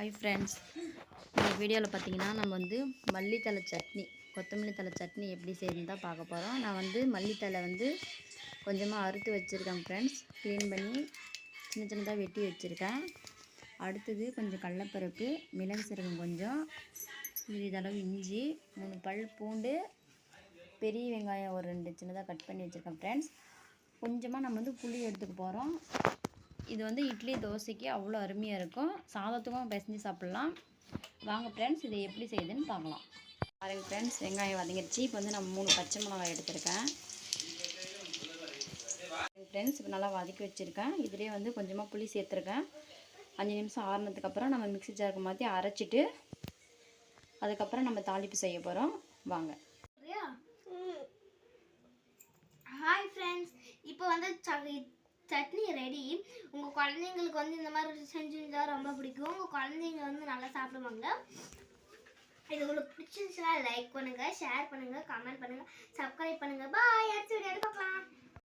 Hi friends இந்த வீடியோவில் பார்த்தீங்கன்னா நம்ம வந்து மல்லித்தலை சட்னி கொத்தமல்லி தலை சட்னி எப்படி செய்யுதுன்னு தான் பார்க்க போகிறோம் நான் வந்து மல்லித்தலை வந்து கொஞ்சமாக அறுத்து வச்சுருக்கேன் ஃப்ரெண்ட்ஸ் க்ளீன் பண்ணி சின்ன சின்னதாக வெட்டி வச்சுருக்கேன். அடுத்தது கொஞ்சம் கடலப்பருப்பு மிளகு சீரகம் கொஞ்சம் சிறிதளவு இஞ்சி மூணு பல் பூண்டு பெரிய வெங்காயம் ஒரு ரெண்டு சின்னதாக கட் பண்ணி வச்சுருக்கேன் ஃப்ரெண்ட்ஸ் கொஞ்சமாக நம்ம வந்து புளி எடுத்துக்க போகிறோம் இது வந்து இட்லி தோசைக்கு அவ்வளோ அருமையாக இருக்கும். சாதத்துக்கும் பிசைஞ்சு சாப்பிட்லாம். வாங்க ஃப்ரெண்ட்ஸ் இதை எப்படி செய்யுதுன்னு பார்க்கலாம். பாருங்கள் ஃப்ரெண்ட்ஸ் வெங்காயம் வதங்கிடுச்சு. இப்போ வந்து நான் மூணு பச்சை மிளகாய் எடுத்திருக்கேன். ஃப்ரெண்ட்ஸ் இப்போ நல்லா வதக்கி வச்சுருக்கேன். இதுலேயே வந்து கொஞ்சமாக புளி சேர்த்துருக்கேன். அஞ்சு நிமிஷம் ஆறுனதுக்கப்புறம் நம்ம மிக்ஸி ஜாருக்கு மாற்றி அரைச்சிட்டு அதுக்கப்புறம் நம்ம தாளிப்பு செய்ய போகிறோம் வாங்க. ஹாய் ஃப்ரெண்ட்ஸ் இப்போ வந்து சட்னி ரெடி உங்கள் குழந்தைங்களுக்கு வந்து இந்த மாதிரி செஞ்சு தான் ரொம்ப பிடிக்கும். உங்கள் குழந்தைங்க வந்து நல்லா சாப்பிடுவாங்க. இது உங்களுக்கு பிடிச்சிருந்துச்சுன்னா லைக் பண்ணுங்கள் ஷேர் பண்ணுங்கள் கமெண்ட் பண்ணுங்கள் சப்ஸ்கிரைப்